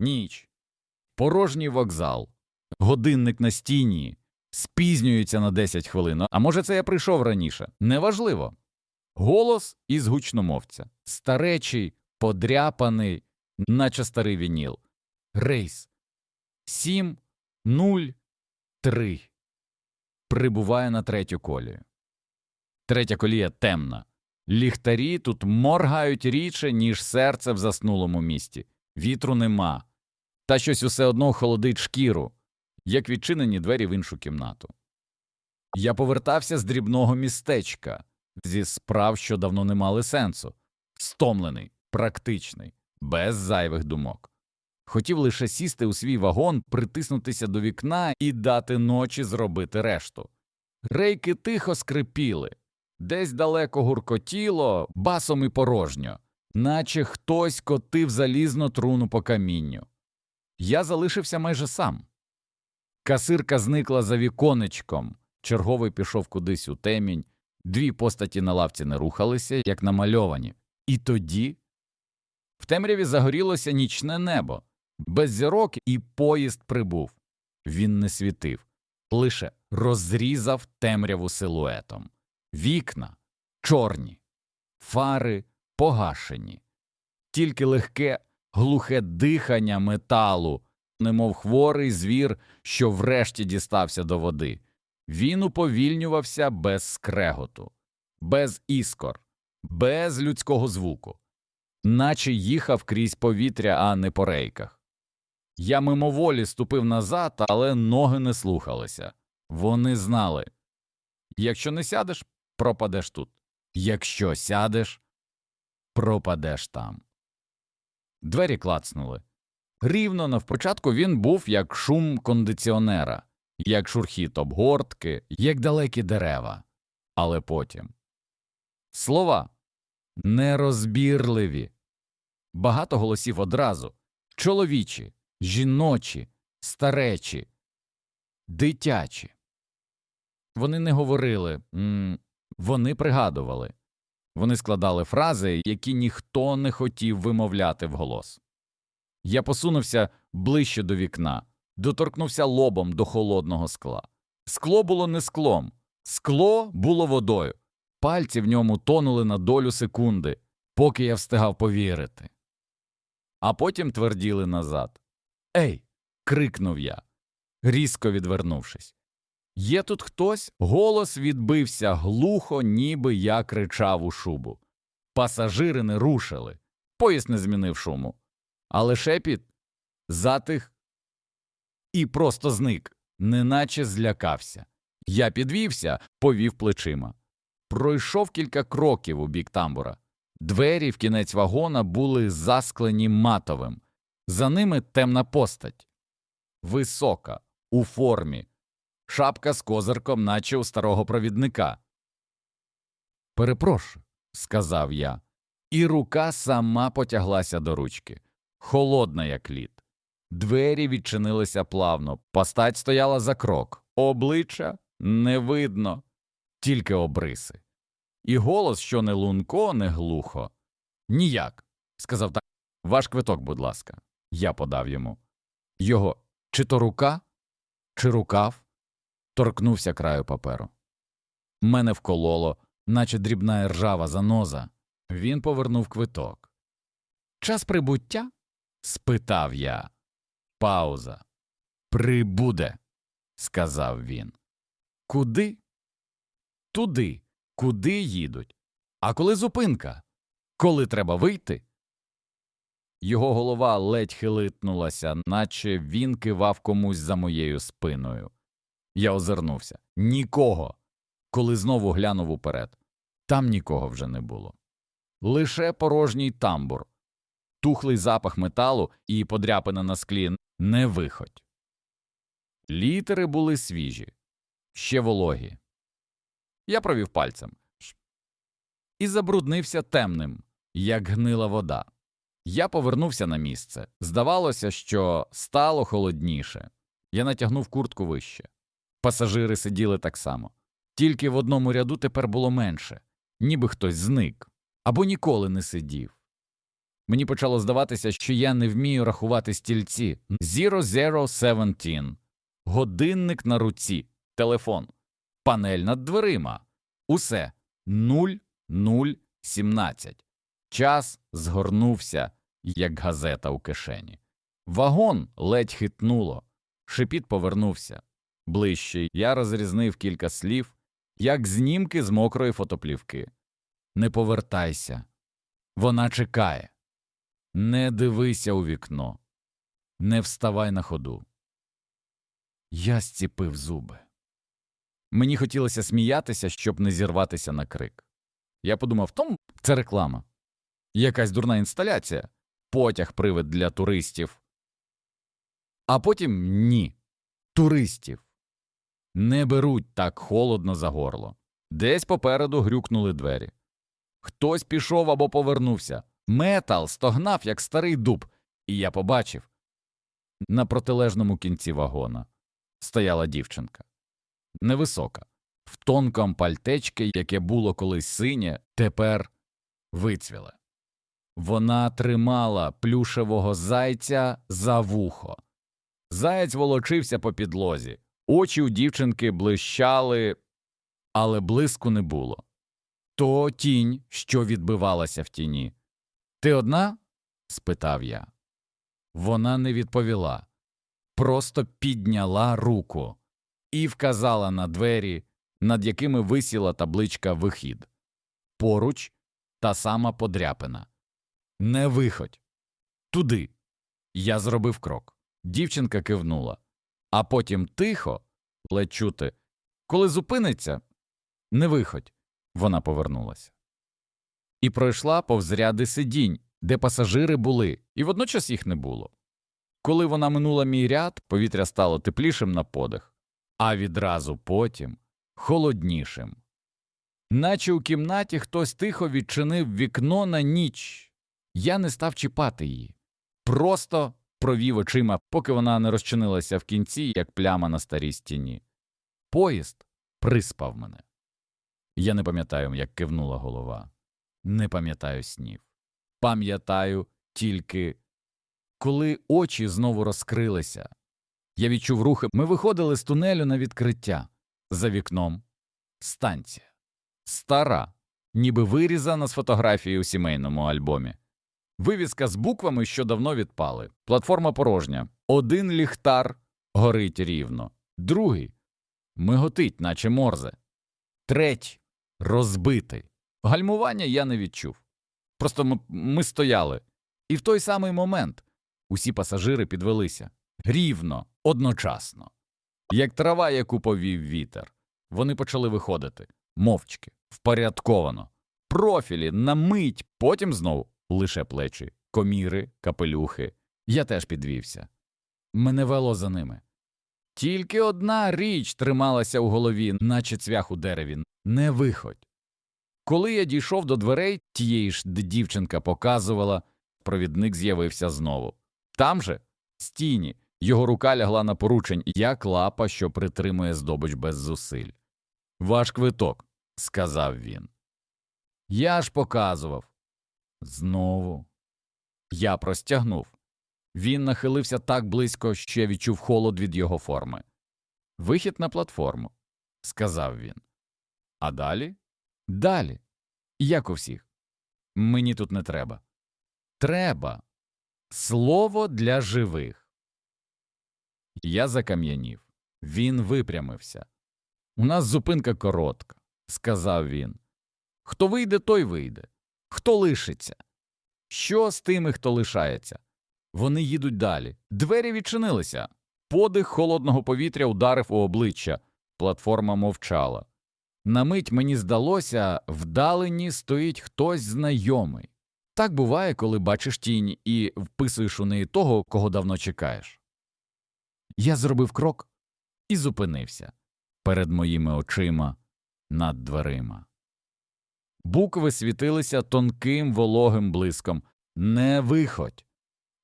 Ніч. Порожній вокзал. Годинник на стіні. Спізнюється на 10 хвилин. А може, це я прийшов раніше? Неважливо. Голос із гучномовця. Старечий, подряпаний, наче старий вініл. Рейс. Сім, нуль, три. Прибуває на третю колію. Третя колія темна. Ліхтарі тут моргають рідше, ніж серце в заснулому місті. Вітру нема. Та щось усе одно холодить шкіру, як відчинені двері в іншу кімнату. Я повертався з дрібного містечка, зі справ, що давно не мали сенсу, стомлений, практичний, без зайвих думок. Хотів лише сісти у свій вагон, притиснутися до вікна і дати ночі зробити решту. Рейки тихо скрипіли, десь далеко гуркотіло, басом і порожньо, наче хтось котив залізну труну по камінню. Я залишився майже сам. Касирка зникла за віконечком, черговий пішов кудись у темінь, дві постаті на лавці не рухалися, як намальовані. І тоді в темряві загорілося нічне небо, без зірок і поїзд прибув. Він не світив, лише розрізав темряву силуетом. Вікна чорні, фари погашені, тільки легке, глухе дихання металу, немов хворий звір, що врешті дістався до води. Він уповільнювався без скреготу, без іскор, без людського звуку, наче їхав крізь повітря, а не по рейках. Я мимоволі ступив назад, але ноги не слухалися. Вони знали якщо не сядеш, пропадеш тут. Якщо сядеш, пропадеш там. Двері клацнули. Рівно навпочатку він був як шум кондиціонера, як шурхіт обгортки, як далекі дерева. Але потім слова нерозбірливі, багато голосів одразу чоловічі, жіночі, старечі, дитячі. Вони не говорили, вони пригадували. Вони складали фрази, які ніхто не хотів вимовляти вголос. Я посунувся ближче до вікна, доторкнувся лобом до холодного скла. Скло було не склом, скло було водою. Пальці в ньому тонули на долю секунди, поки я встигав повірити. А потім тверділи назад. Ей. крикнув я, різко відвернувшись. Є тут хтось? Голос відбився глухо, ніби я кричав у шубу. Пасажири не рушили, поїзд не змінив шуму. Але шепіт затих і просто зник, неначе злякався. Я підвівся, повів плечима. Пройшов кілька кроків у бік тамбура. Двері в кінець вагона були засклені матовим, за ними темна постать. Висока, у формі, шапка з козирком, наче у старого провідника. Перепрошую, сказав я, і рука сама потяглася до ручки, холодна, як лід. Двері відчинилися плавно, постать стояла за крок, обличчя не видно, тільки обриси. І голос, що не лунко, не глухо. Ніяк, сказав так. Ваш квиток, будь ласка. Я подав йому. Його чи то рука, чи рукав торкнувся краю паперу. Мене вкололо, наче дрібна ржава заноза. Він повернув квиток. Час прибуття? спитав я. Пауза. Прибуде, сказав він. Куди? Туди, куди їдуть. А коли зупинка? Коли треба вийти? Його голова ледь хилитнулася, наче він кивав комусь за моєю спиною. Я озирнувся. Нікого. Коли знову глянув уперед. Там нікого вже не було. Лише порожній тамбур, тухлий запах металу і подряпина на склі не виходь. Літери були свіжі, ще вологі. Я провів пальцем і забруднився темним, як гнила вода. Я повернувся на місце. Здавалося, що стало холодніше. Я натягнув куртку вище. Пасажири сиділи так само. Тільки в одному ряду тепер було менше, ніби хтось зник або ніколи не сидів. Мені почало здаватися, що я не вмію рахувати стільці. 0017. Годинник на руці, телефон, панель над дверима. Усе 0017. Час згорнувся, як газета у кишені. Вагон ледь хитнуло. Шипіт повернувся. Ближче я розрізнив кілька слів, як знімки з мокрої фотоплівки. Не повертайся. Вона чекає. Не дивися у вікно. Не вставай на ходу. Я зціпив зуби. Мені хотілося сміятися, щоб не зірватися на крик. Я подумав, Том, це реклама. Якась дурна інсталяція, потяг привид для туристів. А потім ні. Туристів. Не беруть так холодно за горло. Десь попереду грюкнули двері. Хтось пішов або повернувся. Метал стогнав, як старий дуб, і я побачив. На протилежному кінці вагона стояла дівчинка. Невисока, в тонком пальтечки, яке було колись синє, тепер вицвіле. Вона тримала плюшевого зайця за вухо. Заєць волочився по підлозі, очі у дівчинки блищали, але блиску не було. То тінь, що відбивалася в тіні. Ти одна? спитав я. Вона не відповіла, просто підняла руку і вказала на двері, над якими висіла табличка Вихід. Поруч та сама подряпина. Не виходь. Туди. Я зробив крок. Дівчинка кивнула, а потім тихо, ледь чути, коли зупиниться, не виходь. Вона повернулася. І пройшла повз ряди сидінь, де пасажири були, і водночас їх не було. Коли вона минула мій ряд, повітря стало теплішим на подих, а відразу потім холоднішим. Наче у кімнаті хтось тихо відчинив вікно на ніч. Я не став чіпати її, просто провів очима, поки вона не розчинилася в кінці, як пляма на старій стіні. Поїзд приспав мене. Я не пам'ятаю, як кивнула голова, не пам'ятаю снів. Пам'ятаю тільки, коли очі знову розкрилися. Я відчув рухи. Ми виходили з тунелю на відкриття. За вікном станція. Стара, ніби вирізана з фотографії у сімейному альбомі. Вивіска з буквами, що давно відпали. Платформа порожня. Один ліхтар горить рівно, другий миготить, наче морзе. Третій розбитий. Гальмування я не відчув. Просто ми, ми стояли. І в той самий момент усі пасажири підвелися рівно, одночасно. Як трава, яку повів вітер. Вони почали виходити мовчки, впорядковано, профілі, на мить, потім знову лише плечі, коміри, капелюхи. Я теж підвівся. Мене вело за ними. Тільки одна річ трималася у голові, наче цвях у дереві не виходь. Коли я дійшов до дверей, тієї ж дівчинка показувала, провідник з'явився знову. Там же, стіні, його рука лягла на поручень, як лапа, що притримує здобич без зусиль. Ваш квиток, сказав він. Я ж показував. Знову. Я простягнув. Він нахилився так близько, що я відчув холод від його форми. Вихід на платформу, сказав він. А далі? Далі. Як у всіх. Мені тут не треба. Треба. Слово для живих. Я закам'янів. Він випрямився. У нас зупинка коротка, сказав він. Хто вийде, той вийде. Хто лишиться? Що з тими, хто лишається? Вони їдуть далі. Двері відчинилися. Подих холодного повітря ударив у обличчя. Платформа мовчала. На мить мені здалося, вдалині стоїть хтось знайомий. Так буває, коли бачиш тінь і вписуєш у неї того, кого давно чекаєш. Я зробив крок і зупинився перед моїми очима над дверима. Букви світилися тонким вологим блиском Не виходь.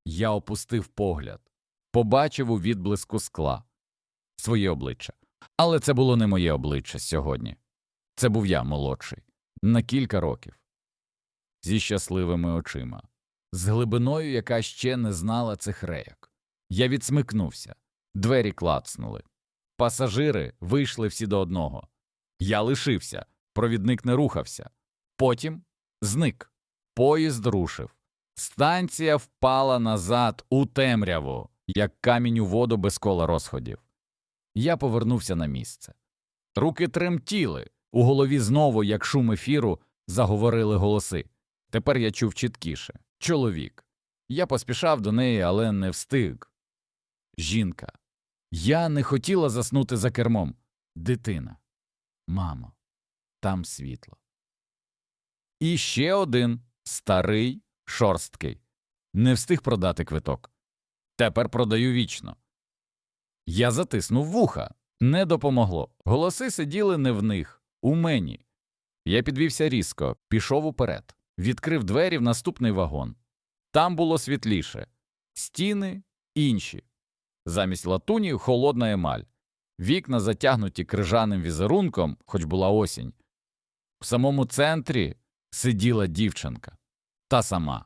Я опустив погляд, побачив у відблиску скла своє обличчя. Але це було не моє обличчя сьогодні. Це був я молодший, на кілька років, зі щасливими очима, з глибиною, яка ще не знала цих рейок. Я відсмикнувся, двері клацнули. Пасажири вийшли всі до одного. Я лишився, провідник не рухався. Потім зник. Поїзд рушив. Станція впала назад у темряву, як камінь у воду без кола розходів. Я повернувся на місце. Руки тремтіли, у голові знову, як шум ефіру, заговорили голоси. Тепер я чув чіткіше чоловік. Я поспішав до неї, але не встиг. Жінка. Я не хотіла заснути за кермом. Дитина. Мамо, там світло. І ще один старий, шорсткий. Не встиг продати квиток. Тепер продаю вічно. Я затиснув вуха. Не допомогло. Голоси сиділи не в них, у мені. Я підвівся різко, пішов уперед, відкрив двері в наступний вагон. Там було світліше, стіни інші. Замість латуні холодна емаль, вікна затягнуті крижаним візерунком, хоч була осінь. В самому центрі сиділа дівчинка, та сама.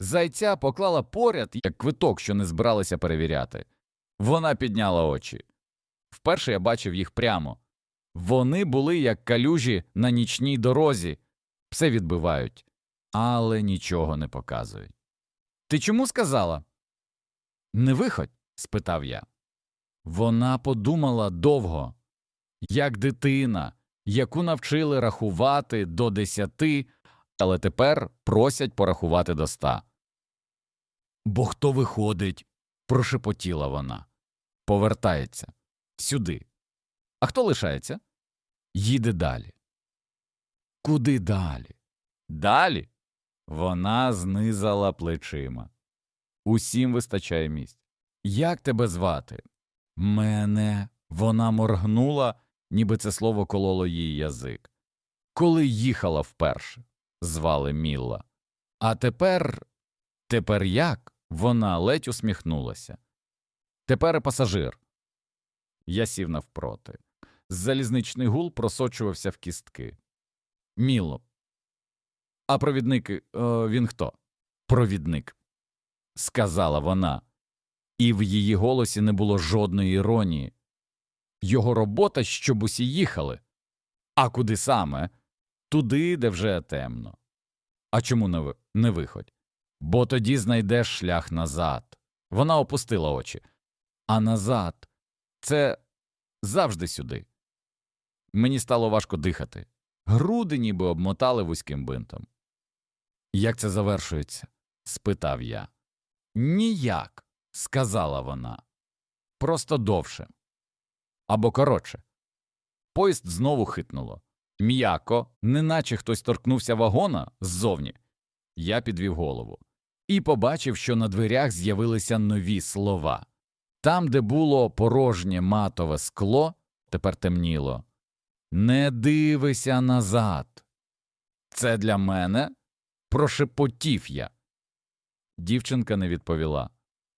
Зайця поклала поряд, як квиток, що не збиралися перевіряти. Вона підняла очі. Вперше я бачив їх прямо. Вони були як калюжі на нічній дорозі, все відбивають, але нічого не показують. Ти чому сказала? Не виходь? спитав я. Вона подумала довго, як дитина, яку навчили рахувати до десяти, але тепер просять порахувати до ста. Бо хто виходить? прошепотіла вона. Повертається сюди. А хто лишається? Їде далі. Куди далі? Далі? Вона знизала плечима. Усім вистачає місць. Як тебе звати? Мене. Вона моргнула, ніби це слово кололо її язик. Коли їхала вперше, звали Мілла. А тепер. Тепер як? Вона ледь усміхнулася. Тепер пасажир. Я сів навпроти. Залізничний гул просочувався в кістки. Міло. А провідник е, він хто? Провідник, сказала вона, і в її голосі не було жодної іронії. Його робота, щоб усі їхали. А куди саме? Туди, де вже темно. А чому не, ви... не виходь? Бо тоді знайдеш шлях назад. Вона опустила очі. А назад це завжди сюди. Мені стало важко дихати. Груди ніби обмотали вузьким бинтом. Як це завершується? спитав я. Ніяк, сказала вона. Просто довше. Або коротше. Поїзд знову хитнуло. М'яко, неначе хтось торкнувся вагона ззовні. Я підвів голову і побачив, що на дверях з'явилися нові слова. Там, де було порожнє матове скло, тепер темніло. Не дивися назад. Це для мене? прошепотів я. Дівчинка не відповіла.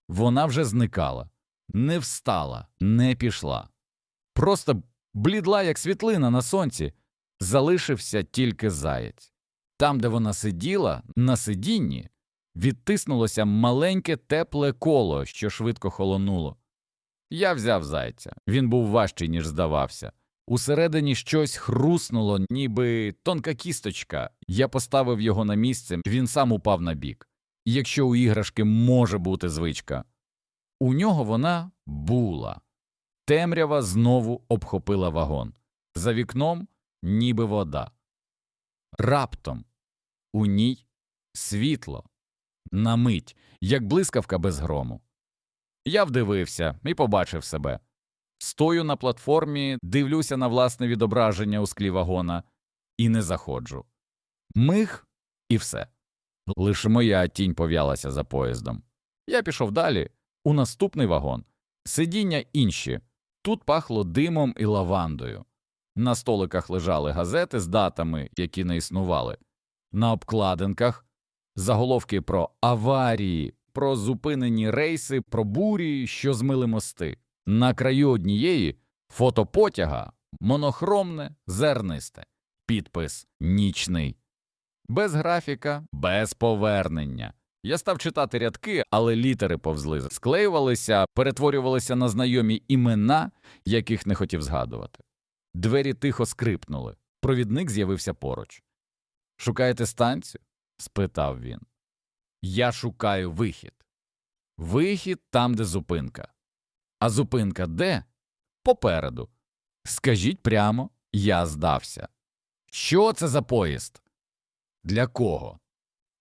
Вона вже зникала, не встала, не пішла. Просто блідла, як світлина на сонці, залишився тільки заєць. Там, де вона сиділа, на сидінні, відтиснулося маленьке тепле коло, що швидко холонуло. Я взяв зайця. Він був важчий, ніж здавався. Усередині щось хруснуло, ніби тонка кісточка. Я поставив його на місце, він сам упав на бік. Якщо у іграшки може бути звичка. У нього вона була. Темрява знову обхопила вагон. За вікном ніби вода. Раптом у ній світло, на мить, як блискавка без грому. Я вдивився і побачив себе. Стою на платформі, дивлюся на власне відображення у склі вагона і не заходжу. Миг і все. Лише моя тінь пов'ялася за поїздом. Я пішов далі, у наступний вагон. Сидіння інші. Тут пахло димом і лавандою. На столиках лежали газети з датами, які не існували. На обкладинках заголовки про аварії, про зупинені рейси, про бурі, що змили мости. На краю однієї фото потяга монохромне, зернисте, підпис нічний, без графіка, без повернення. Я став читати рядки, але літери повзли, склеювалися, перетворювалися на знайомі імена, яких не хотів згадувати. Двері тихо скрипнули. Провідник з'явився поруч. Шукаєте станцію? спитав він. Я шукаю вихід. Вихід там, де зупинка. А зупинка де? Попереду. Скажіть прямо, я здався. Що це за поїзд? Для кого?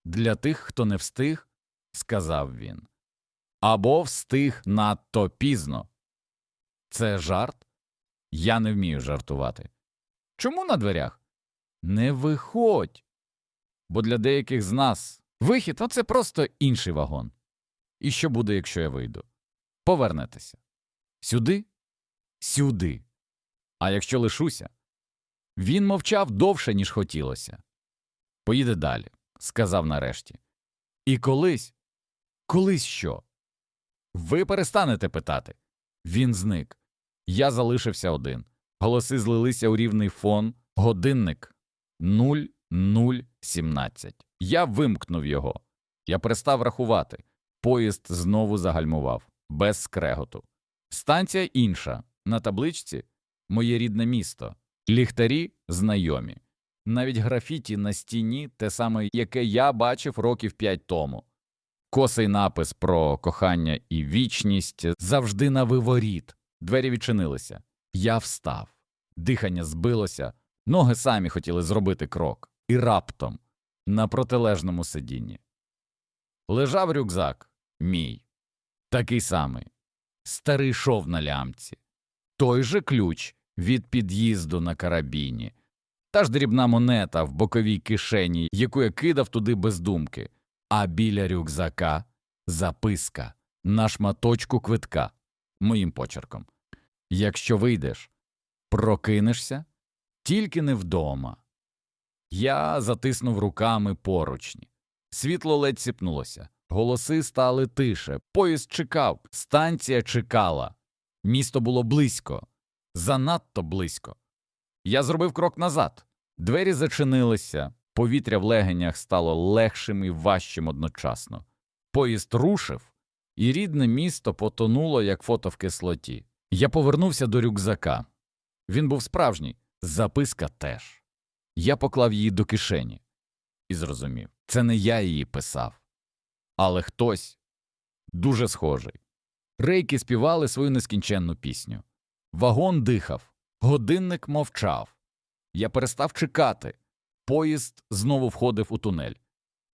Для тих, хто не встиг, сказав він. Або встиг надто пізно. Це жарт? Я не вмію жартувати. Чому на дверях? Не виходь. Бо для деяких з нас вихід оце просто інший вагон. І що буде, якщо я вийду? Повернетеся. Сюди? Сюди. А якщо лишуся? Він мовчав довше, ніж хотілося. Поїде далі, сказав нарешті. І колись, колись що? Ви перестанете питати. Він зник. Я залишився один. Голоси злилися у рівний фон, годинник 0017. Я вимкнув його. Я перестав рахувати. Поїзд знову загальмував, без скреготу. Станція інша. На табличці моє рідне місто. Ліхтарі знайомі. Навіть графіті на стіні те саме, яке я бачив років п'ять тому. Косий напис про кохання і вічність завжди на виворіт. Двері відчинилися. Я встав. Дихання збилося, ноги самі хотіли зробити крок. І раптом, на протилежному сидінні, лежав рюкзак мій, такий самий, старий шов на лямці, той же ключ від під'їзду на карабіні, та ж дрібна монета в боковій кишені, яку я кидав туди без думки, а біля рюкзака записка на шматочку квитка моїм почерком. Якщо вийдеш, прокинешся, тільки не вдома. Я затиснув руками поручні. Світло ледь сіпнулося, голоси стали тише, поїзд чекав, станція чекала. Місто було близько, занадто близько. Я зробив крок назад. Двері зачинилися, повітря в легенях стало легшим і важчим одночасно. Поїзд рушив, і рідне місто потонуло, як фото в кислоті. Я повернувся до рюкзака. Він був справжній, записка теж. Я поклав її до кишені і зрозумів, це не я її писав, але хтось дуже схожий. Рейки співали свою нескінченну пісню. Вагон дихав, годинник мовчав. Я перестав чекати. Поїзд знову входив у тунель.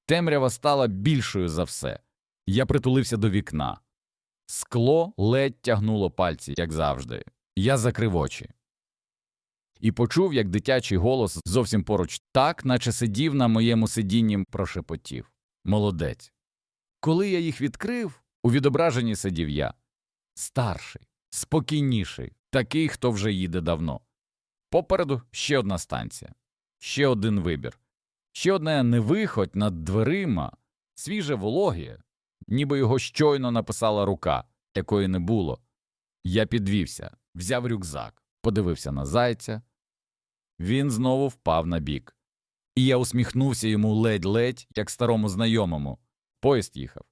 Темрява стала більшою за все. Я притулився до вікна. Скло ледь тягнуло пальці, як завжди. Я закрив очі. І почув, як дитячий голос зовсім поруч так, наче сидів на моєму сидінні, прошепотів. Молодець. Коли я їх відкрив, у відображенні сидів я. Старший, спокійніший, такий, хто вже їде давно. Попереду ще одна станція, ще один вибір, ще одне невиходь над дверима, свіже вологе, ніби його щойно написала рука, якої не було. Я підвівся, взяв рюкзак, подивився на зайця. Він знову впав на бік. І я усміхнувся йому ледь-ледь, як старому знайомому. Поїзд їхав.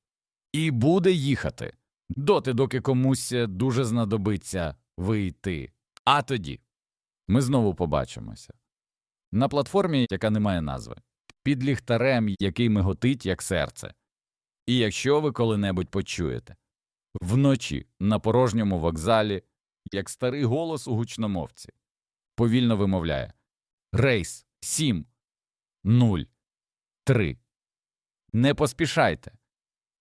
І буде їхати. Доти, доки комусь дуже знадобиться вийти. А тоді ми знову побачимося. На платформі, яка не має назви, під ліхтарем, який миготить, як серце. І якщо ви коли-небудь почуєте. Вночі на порожньому вокзалі, як старий голос у гучномовці, повільно вимовляє. Рейс. 7 0 3. Не поспішайте,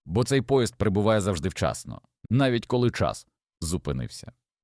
бо цей поїзд прибуває завжди вчасно, навіть коли час зупинився.